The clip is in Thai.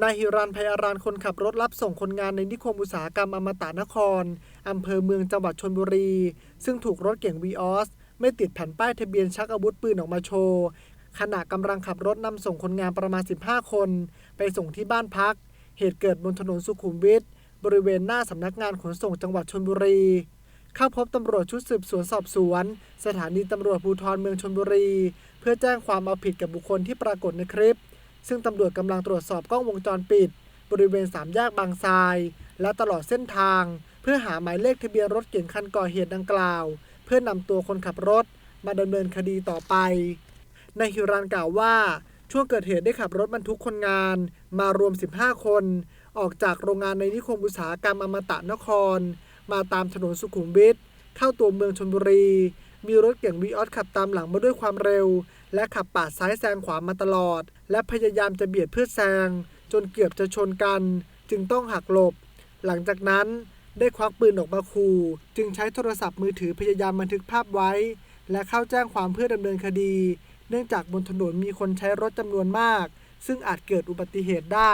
นายฮิรันพยารานคนขับรถรับส่งคนงานในนิคมอุตสาหกรรมอมตะนคร อำเภอเมืองจังหวัดชนบุรี ซึ่งถูกรถเก๋งวีออสไม่ติดแผ่นป้ายทะเบียนชักอาวุธปืนออกมาโชว์ ขณะกำลังขับรถนำส่งคนงานประมาณ 15 คน ไปส่งที่บ้านพัก เหตุเกิดบนถนนสุขุมวิทบริเวณหน้าสำนักงานขนส่งจังหวัดชนบุรี เข้าพบตำรวจชุดสืบสวนสอบสวน สถานีตำรวจภูธรเมืองชนบุรี เพื่อแจ้งความเอาผิดกับบุคคลที่ปรากฏในคลิป ซึ่งตำรวจกำลังตรวจสอบกล้องวงจรปิด บริเวณสามแยกบางทราย และตลอดเส้นทาง เพื่อหาหมายเลขทะเบียนรถเก๋งคันก่อเหตุดังกล่าว เพื่อนำตัวคนขับรถมาดำเนินคดีต่อไปนายฮิรันกล่าวว่าช่วงเกิดเหตุได้ขับรถบรรทุกคนงาน มารวม 15 คน ออกจากโรงงานในนิคมอุตสาหกรรมอมตะนคร มาตามถนนสุขุมวิทเข้าตัวเมืองชนบุรี มีรถเก๋งวีออสขับตามหลังมาด้วยความเร็ว และขับปาดซ้ายแซงขวามาตลอด และพยายามจะเบียดเพื่อแซง จนเกือบจะชนกัน จึงต้องหักหลบ หลังจากนั้นได้ควักปืนออกมาขู่จึงใช้โทรศัพท์มือถือพยายามบันทึกภาพไว้ และเข้าแจ้งความเพื่อดำเนินคดี เนื่องจากบนถนนมีคนใช้รถจำนวนมาก ซึ่งอาจเกิดอุบัติเหตุได้